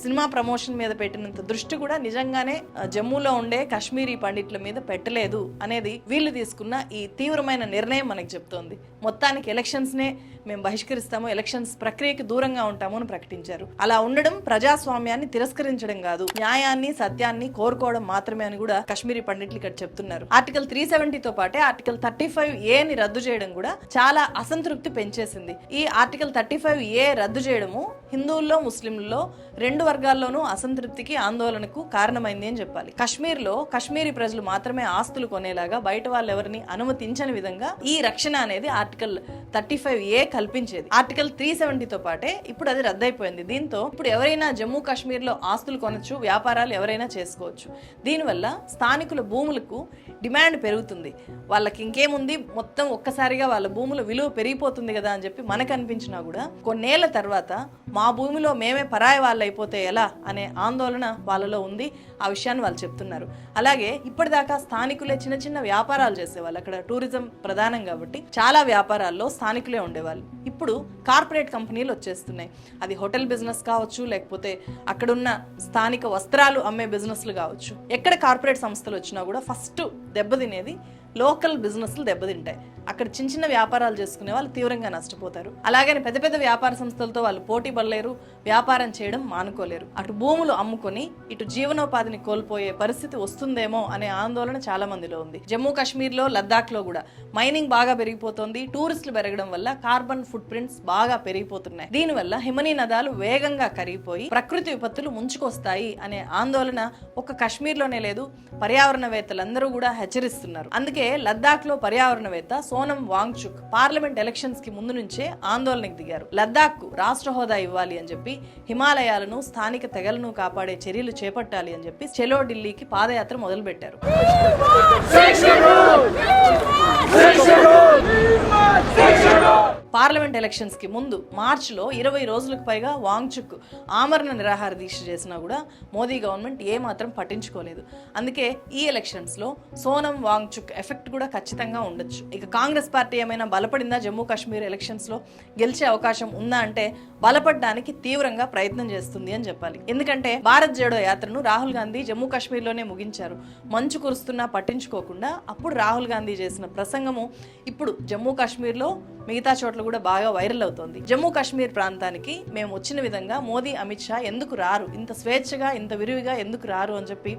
సినిమా ప్రమోషన్ మీద పెట్టినంత దృష్టి కూడా నిజంగానే జమ్మూలో ఉండే కాశ్మీరీ పండిట్ల మీద పెట్టలేదు అనేది వీళ్ళు తీసుకున్న ఈ తీవ్రమైన నిర్ణయం మనకి చెప్తోంది. మొత్తానికి ఎలక్షన్స్ నే మేము బహిష్కరిస్తాము ఎలక్షన్స్ ప్రక్రియకి దూరంగా ఉంటాము అని ప్రకటించారు. అలా ఉండడం ప్రజాస్వామ్యాన్ని తిరస్కరించడం కాదు న్యాయాన్ని సత్యాన్ని కోరుకోవడం మాత్రమే అని కూడా కాశ్మీరీ పండిట్లు ఇక్కడ చెప్తున్నారు. ఆర్టికల్ త్రీ సెవెంటీతో పాటే ఆర్టికల్ థర్టీ ఫైవ్ ఏని రద్దు చేయడం కూడా చాలా అసంతృప్తి పెంచేసింది. ఈ ఆర్టికల్ థర్టీ ఫైవ్ ఏ రద్దు చేయడము హిందువుల్లో ముస్లింలలో రెండు రెండు వర్గాల్లోనూ అసంతృప్తికి ఆందోళనకు కారణమైంది అని చెప్పాలి. కశ్మీర్లో కశ్మీరీ ప్రజలు మాత్రమే ఆస్తులు కొనేలాగా బయట వాళ్ళు ఎవరిని అనుమతించని విధంగా ఈ రక్షణ అనేది ఆర్టికల్ థర్టీ ఫైవ్ ఏ కల్పించేది. ఆర్టికల్ త్రీ సెవెంటీతో పాటే ఇప్పుడు అది రద్దయిపోయింది. దీంతో ఇప్పుడు ఎవరైనా జమ్మూ కాశ్మీర్లో ఆస్తులు కొనొచ్చు వ్యాపారాలు ఎవరైనా చేసుకోవచ్చు. దీనివల్ల స్థానికుల భూములకు డిమాండ్ పెరుగుతుంది. వాళ్ళకి ఇంకేముంది? మొత్తం ఒక్కసారిగా వాళ్ళ భూముల విలువ పెరిగిపోతుంది కదా అని చెప్పి మనకు అనిపించినా కూడా కొన్నేళ్ళ తర్వాత మా భూమిలో మేమే పరాయి వాళ్ళు అయిపోతే ఎలా అనే ఆందోళన వాళ్ళలో ఉంది. ఆ విషయాన్ని వాళ్ళు చెప్తున్నారు. అలాగే ఇప్పటిదాకా స్థానికులే చిన్న చిన్న వ్యాపారాలు చేసేవాళ్ళు. అక్కడ టూరిజం ప్రధానం కాబట్టి చాలా వ్యాపారాల్లో స్థానికులే ఉండేవాళ్ళు. ఇప్పుడు కార్పొరేట్ కంపెనీలు వచ్చేస్తున్నాయి. అది హోటల్ బిజినెస్ కావచ్చు లేకపోతే అక్కడున్న స్థానిక వస్త్రాలు అమ్మే బిజినెస్లు కావచ్చు. ఎక్కడ కార్పొరేట్ సంస్థలు వచ్చినా కూడా ఫస్ట్ దెబ్బతినేది లోకల్ బిజినెస్లు దెబ్బతింటాయి. అక్కడ చిన్న చిన్న వ్యాపారాలు చేసుకునే వాళ్ళు తీవ్రంగా నష్టపోతారు. అలాగని పెద్ద పెద్ద వ్యాపార సంస్థలతో వాళ్ళు పోటీ పడలేరు వ్యాపారం చేయడం మానుకోలేరు. అటు భూములు అమ్ముకొని ఇటు జీవనోపాధిని కోల్పోయే పరిస్థితి వస్తుందేమో అనే ఆందోళన చాలా మందిలో ఉంది. జమ్మూ కాశ్మీర్లో లద్దాఖ్లో కూడా. మైనింగ్ బాగా పెరిగిపోతుంది. టూరిస్టులు పెరగడం వల్ల కార్బన్ ఫుట్ ప్రింట్స్ బాగా పెరిగిపోతున్నాయి. దీనివల్ల హిమనీ నదాలు వేగంగా కరిగిపోయి ప్రకృతి విపత్తులు ముంచుకొస్తాయి అనే ఆందోళన ఒక కాశ్మీర్లోనే లేదు. పర్యావరణవేత్తలందరూ కూడా హెచ్చరిస్తున్నారు. అందుకే అలాగే లో పర్యావరణవేత్త సోనం వాంగ్చుక్ పార్లమెంట్ ఎలక్షన్స్కి ముందు నుంచే ఆందోళనకు దిగారు. లద్దాఖ్కు రాష్ట్ర హోదా ఇవ్వాలి అని చెప్పి హిమాలయాలను స్థానిక తెగలను కాపాడే చర్యలు చేపట్టాలి అని చెప్పి చెలో ఢిల్లీకి పాదయాత్ర మొదలుపెట్టారు. పార్లమెంట్ ఎలక్షన్స్కి ముందు మార్చిలో ఇరవై రోజులకు పైగా వాంగ్చుక్ ఆమరణ నిరాహార దీక్ష చేసినా కూడా మోదీ గవర్నమెంట్ ఏమాత్రం పట్టించుకోలేదు. అందుకే ఈ ఎలక్షన్స్లో సోనం వాంగ్చుక్ ఎఫెక్ట్ కూడా ఖచ్చితంగా ఉండొచ్చు. ఇక కాంగ్రెస్ పార్టీ ఏమైనా బలపడిందా? జమ్మూ కాశ్మీర్ ఎలక్షన్స్లో గెలిచే అవకాశం ఉందా అంటే బలపడడానికి తీవ్రంగా ప్రయత్నం చేస్తుంది అని చెప్పాలి. ఎందుకంటే భారత్ జోడో యాత్రను రాహుల్ గాంధీ జమ్మూ కాశ్మీర్లోనే ముగించారు. మంచు కురుస్తున్నా పట్టించుకోకుండా అప్పుడు రాహుల్ గాంధీ చేసిన ప్రసంగము ఇప్పుడు జమ్మూ కాశ్మీర్లో మిగతా చోట్ల కూడా బాగా వైరల్ అవుతోంది జమ్మూ కాశ్మీర్ ప్రాంతానికి మేము వచ్చిన విధంగా మోదీ అమిత్ షా ఎందుకు రారు ఇంత స్వేచ్ఛగా ఇంత విరివిగా ఎందుకు రారు అని చెప్పి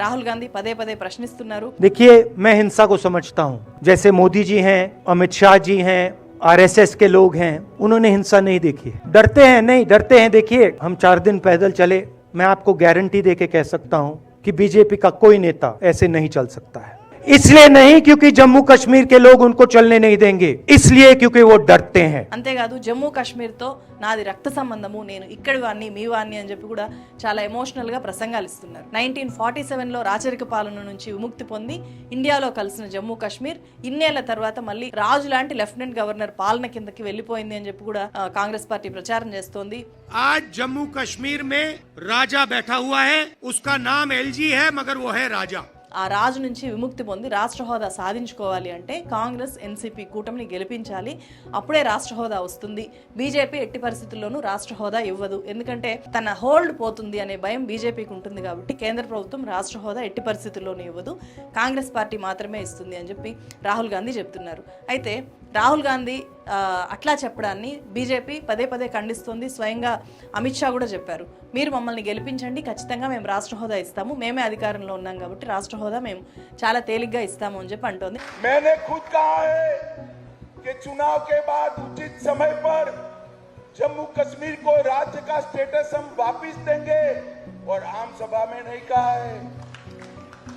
రాహుల్ గాంధీ పదే పదే ప్రశ్నిస్తున్నారు देखिए मैं हिंसा को समझता हूँ जैसे मोदी जी हैं अमित शाह जी हैं आरएसएस के लोग हैं उन्होंने हिंसा नहीं देखी है। डरते हैं नहीं डरते हैं देखिए हम चार दिन पैदल चले मैं आपको गारंटी दे के कह सकता हूँ कि बीजेपी का कोई नेता ऐसे नहीं चल सकता है इसलिए नहीं क्योंकि जम्मू कश्मीर के लोग उनको चलने नहीं देंगे इसलिए क्योंकि वो डरते हैं అంతేకాదు జమ్మూ కాశ్మీర్తో నాది రక్త సంబంధము నేను ఇక్కడి వాడిని మీ వాడిని అని చెప్పి కూడా చాలా ఎమోషనల్ గా ప్రసంగాలు ఇస్తున్నారు నైన్టీన్ ఫార్టీ సెవెన్ లో రాచరిక పాలన నుంచి విముక్తి పొంది ఇండియాలో కలిసిన జమ్మూ కాశ్మీర్ ఇన్నేళ్ల తర్వాత మళ్ళీ రాజు లాంటి లెఫ్టినెంట్ గవర్నర్ పాలన కిందకి వెళ్ళిపోయింది అని చెప్పి కూడా ఆ, కాంగ్రెస్ పార్టీ ప్రచారం చేస్తోంది आज जम्मू कश्मीर में राजा बैठा हुआ है उसका नाम एलजी है मगर वो है राजा ఆ రాజు నుంచి విముక్తి పొంది రాష్ట్ర హోదా సాధించుకోవాలి అంటే కాంగ్రెస్ ఎన్సీపీ కూటమిని గెలిపించాలి. అప్పుడే రాష్ట్ర హోదా వస్తుంది. బీజేపీ ఎట్టి పరిస్థితుల్లోనూ రాష్ట్ర హోదా ఇవ్వదు. ఎందుకంటే తన హోల్డ్ పోతుంది అనే భయం బీజేపీకి ఉంటుంది కాబట్టి కేంద్ర ప్రభుత్వం రాష్ట్ర హోదా ఎట్టి పరిస్థితుల్లోనూ ఇవ్వదు. కాంగ్రెస్ పార్టీ మాత్రమే ఇస్తుంది అని చెప్పి రాహుల్ గాంధీ చెప్తున్నారు. అయితే రాహుల్ గాంధీ అట్లా చెప్పడాన్ని బీజేపీ పదే పదే ఖండిస్తోంది స్వయంగా అమిత్ షా కూడా చెప్పారు మీరు మమ్మల్ని గెలిపించండి ఖచ్చితంగా మేము రాష్ట్ర హోదా ఇస్తాము మేమే అధికారంలో ఉన్నాం కాబట్టి రాష్ట్ర హోదా మేము చాలా తేలిగ్గా ఇస్తాము అని చెప్పి అంటోంది मैंने खुद कहा है कि चुनाव के बाद उचित समय पर जम्मू कश्मीर को राज्य का स्टेटस हम वापस देंगे और आम सभा में नहीं कहा है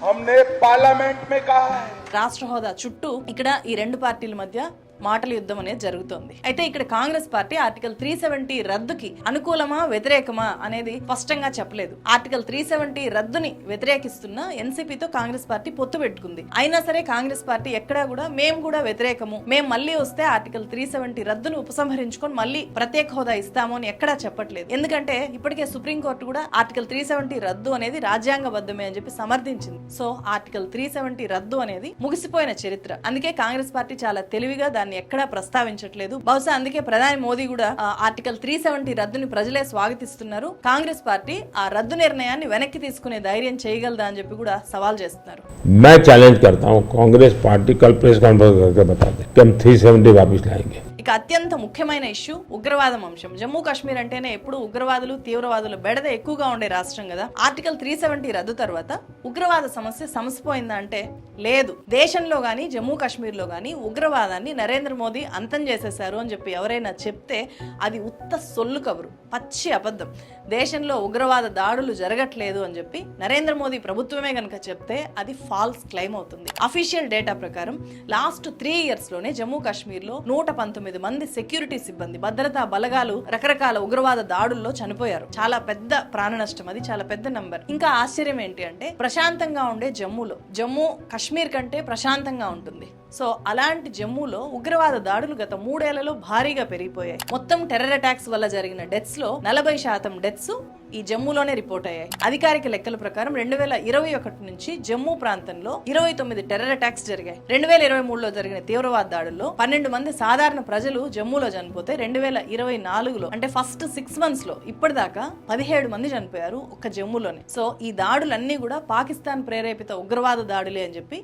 हमने पार्लियामेंट में कहा है రాష్ట్ర హోదా చుట్టూ ఇక్కడ ఈ రెండు పార్టీల మధ్య మాటల యుద్ధం అనేది జరుగుతోంది. అయితే ఇక్కడ Congress party article three seventy రద్దుకి అనుకూలమా వ్యతిరేకమా అనేది స్పష్టంగా చెప్పలేదు. ఆర్టికల్ త్రీ సెవెంటీ రద్దుని వ్యతిరేకిస్తున్న ఎన్సీపీతో కాంగ్రెస్ పార్టీ పొత్తు పెట్టుకుంది. అయినా సరే కాంగ్రెస్ పార్టీ ఎక్కడా కూడా మేము కూడా వ్యతిరేకము. మేము మళ్ళీ వస్తే ఆర్టికల్ త్రీ సెవెంటీ రద్దును ఉపసంహరించుకొని మళ్ళీ ప్రత్యేక హోదా ఇస్తాము అని ఎక్కడా చెప్పట్లేదు. ఎందుకంటే ఇప్పటికే సుప్రీంకోర్టు కూడా ఆర్టికల్ త్రీ సెవెంటీ రద్దు అనేది రాజ్యాంగబద్ధమే అని చెప్పి సమర్థించింది. సో ఆర్టికల్ త్రీ సెవెంటీ రద్దు అనేది ముగిసిపోయిన చరిత్ర. అందుకే కాంగ్రెస్ పార్టీ చాలా తెలివిగా దాన్ని ఎక్కడా ప్రస్తావించట్లేదు బహుశా అందుకే ప్రధాని మోదీ కూడా ఆ, ఆర్టికల్ త్రీ సెవెంటీ రద్దుని ప్రజలే స్వాగతిస్తున్నారు కాంగ్రెస్ పార్టీ ఆ రద్దు నిర్ణయాన్ని వెనక్కి తీసుకునే ధైర్యం చేయగలదా అని చెప్పి కూడా సవాల్ చేస్తున్నారు मैं चैलेंज करता हूं कांग्रेस पार्टी कल प्रेस कॉन्फ्रेंस करके बता दे कि हम थ्री सेवेंटी वापिस लाएंगे ఇక అత్యంత ముఖ్యమైన ఇష్యూ ఉగ్రవాదం అంశం. జమ్మూ కాశ్మీర్ అంటేనే ఎప్పుడు ఉగ్రవాదులు తీవ్రవాదులు బెడద ఎక్కువగా ఉండే రాష్ట్రం కదా. ఆర్టికల్ త్రీ సెవెంటీ రద్దు తర్వాత ఉగ్రవాద సమస్య సమసిపోయిందా అంటే లేదు. దేశంలో కానీ జమ్మూ కాశ్మీర్లో కానీ ఉగ్రవాదాన్ని నరేంద్ర మోదీ అంతం చేసేశారు అని చెప్పి ఎవరైనా చెప్తే అది ఉత్త సొల్లు కబురు పచ్చి అబద్ధం. దేశంలో ఉగ్రవాద దాడులు జరగట్లేదు అని చెప్పి నరేంద్ర మోదీ ప్రభుత్వమే కనుక చెప్తే అది ఫాల్స్ క్లెయిమ్ అవుతుంది. అఫీషియల్ డేటా ప్రకారం లాస్ట్ త్రీ ఇయర్స్లోనే జమ్మూ కాశ్మీర్లో నూట పంతొమ్మిది మంది సెక్యూరిటీ సిబ్బంది భద్రతా బలగాలు రకరకాల ఉగ్రవాద దాడుల్లో చనిపోయారు. చాలా పెద్ద ప్రాణ నష్టం అది చాలా పెద్ద నంబర్ ఇంకా ఆశ్చర్యం ఏంటి అంటే ప్రశాంతంగా ఉండే జమ్మూలో జమ్మూ కాశ్మీర్ కంటే ప్రశాంతంగా ఉంటుంది. సో అలాంటి జమ్మూలో ఉగ్రవాద దాడులు గత మూడేళ్ళలో భారీగా పెరిగిపోయాయి. మొత్తం టెర్రర్ అటాక్స్ వల్ల జరిగిన డెత్స్లో నలభై శాతం డెత్స్ ఈ జమ్మూలోనే రిపోర్ట్ అయ్యాయి. అధికారిక లెక్కల ప్రకారం రెండు వేల ఇరవై ఒకటి నుంచి జమ్మూ ప్రాంతంలో ఇరవై తొమ్మిది టెర్రర్ అటాక్స్ జరిగాయి. రెండు వేల ఇరవై మూడులో జరిగిన తీవ్రవాద దాడుల్లో పన్నెండు మంది సాధారణ ప్రజలు జమ్మూలో చనిపోతే రెండు వేల ఇరవై నాలుగులో అంటే ఫస్ట్ సిక్స్ మంత్స్లో ఇప్పటిదాకా పదిహేడు మంది చనిపోయారు ఒక్క జమ్మూలోనే. సో ఈ దాడులన్నీ కూడా పాకిస్తాన్ ప్రేరేపిత ఉగ్రవాద దాడులే అని చెప్పి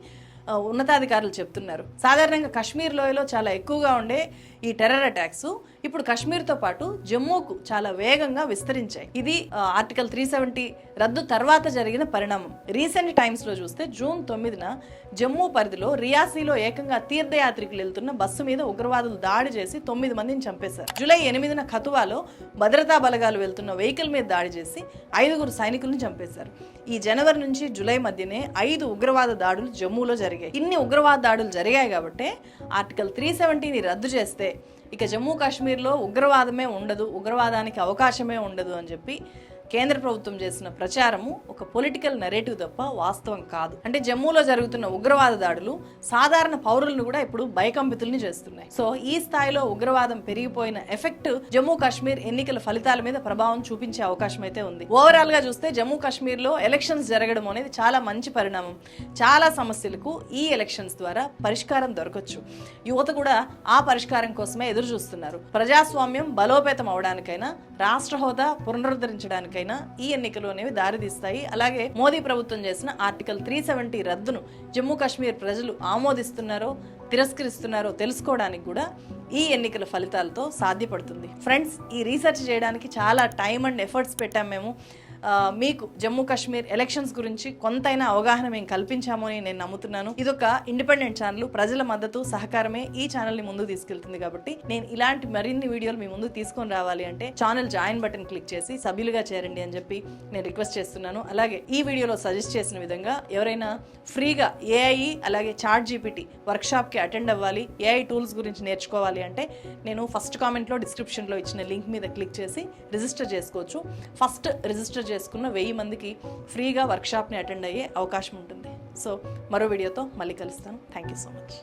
ఉన్నతాధికారులు చెప్తున్నారు. సాధారణంగా కాశ్మీర్ లోయలో చాలా ఎక్కువగా ఉండే ఈ టెర్రర్ అటాక్స్ ఇప్పుడు కాశ్మీర్తో పాటు జమ్మూకు చాలా వేగంగా విస్తరించాయి. ఇది ఆర్టికల్ త్రీ సెవెంటీ రద్దు తర్వాత జరిగిన పరిణామం. రీసెంట్ టైమ్స్లో చూస్తే జూన్ తొమ్మిదిన జమ్మూ పరిధిలో రియాసీలో ఏకంగా తీర్థయాత్రికులు వెళ్తున్న బస్సు మీద ఉగ్రవాదులు దాడి చేసి తొమ్మిది మందిని చంపేశారు. జూలై ఎనిమిదిన ఖతువాలో భద్రతా బలగాలు వెళ్తున్న వెహికల్ మీద దాడి చేసి ఐదుగురు సైనికులను చంపేశారు. ఈ జనవరి నుంచి జూలై మధ్యనే ఐదు ఉగ్రవాద దాడులు జమ్మూలో జరిగాయి. ఇన్ని ఉగ్రవాద దాడులు జరిగాయి కాబట్టి ఆర్టికల్ త్రీ సెవెంటీని రద్దు చేస్తే ఇక జమ్మూ కాశ్మీర్లో ఉగ్రవాదమే ఉండదు ఉగ్రవాదానికి అవకాశమే ఉండదు అని చెప్పి కేంద్ర ప్రభుత్వం చేసిన ప్రచారము ఒక పొలిటికల్ నెరేటివ్ తప్ప వాస్తవం కాదు. అంటే జమ్మూలో జరుగుతున్న ఉగ్రవాద దాడులు సాధారణ పౌరులను కూడా ఇప్పుడు భయకంపితుల్ని చేస్తున్నాయి. సో ఈ స్థాయిలో ఉగ్రవాదం పెరిగిపోయిన ఎఫెక్ట్ జమ్మూ కాశ్మీర్ ఎన్నికల ఫలితాల మీద ప్రభావం చూపించే అవకాశం అయితే ఉంది. ఓవరాల్గా చూస్తే జమ్మూ కాశ్మీర్లో ఎలక్షన్స్ జరగడం అనేది చాలా మంచి పరిణామం. చాలా సమస్యలకు ఈ ఎలక్షన్స్ ద్వారా పరిష్కారం దొరకచ్చు. యువత కూడా ఆ పరిష్కారం కోసమే ఎదురు చూస్తున్నారు ప్రజాస్వామ్యం బలోపేతం అవడానికైనా రాష్ట్ర హోదా పునరుద్ధరించడానికైనా ఈ ఎన్నికలు అనేవి దారితీస్తాయి. అలాగే మోదీ ప్రభుత్వం చేసిన ఆర్టికల్ త్రీ సెవెంటీ రద్దును జమ్మూ కాశ్మీర్ ప్రజలు ఆమోదిస్తున్నారో తిరస్కరిస్తున్నారో తెలుసుకోవడానికి కూడా ఈ ఎన్నికల ఫలితాలతో సాధ్యపడుతుంది. ఫ్రెండ్స్ ఈ రీసెర్చ్ చేయడానికి చాలా టైం అండ్ ఎఫర్ట్స్ పెట్టాం మేము. మీకు జమ్మూ కాశ్మీర్ ఎలక్షన్స్ గురించి కొంతైనా అవగాహన మేము కల్పించాము అని నేను నమ్ముతున్నాను. ఇదొక ఇండిపెండెంట్ ఛానల్ ప్రజల మద్దతు సహకారమే ఈ ఛానల్ని తీసుకెళ్తుంది కాబట్టి నేను ఇలాంటి మరిన్ని వీడియోలు మీ ముందు తీసుకొని రావాలి అంటే ఛానల్ జాయిన్ బటన్ క్లిక్ చేసి సభ్యులుగా చేరండి అని చెప్పి నేను రిక్వెస్ట్ చేస్తున్నాను. అలాగే ఈ వీడియోలో సజెస్ట్ చేసిన విధంగా ఎవరైనా ఫ్రీగా ఏఐ అలాగే చాట్ జీపీటీ వర్క్షాప్కి అటెండ్ అవ్వాలి ఏఐ టూల్స్ గురించి నేర్చుకోవాలి అంటే నేను ఫస్ట్ కామెంట్లో డిస్క్రిప్షన్లో ఇచ్చిన లింక్ మీద క్లిక్ చేసి రిజిస్టర్ చేసుకోవచ్చు. ఫస్ట్ రిజిస్టర్ రిజిస్టర్ చేసుకున్న వెయ్యి మందికి ఫ్రీగా వర్క్షాప్ని అటెండ్ అయ్యే అవకాశం ఉంటుంది. సో మరో వీడియోతో మళ్ళీ కలుస్తాను. Thank you so much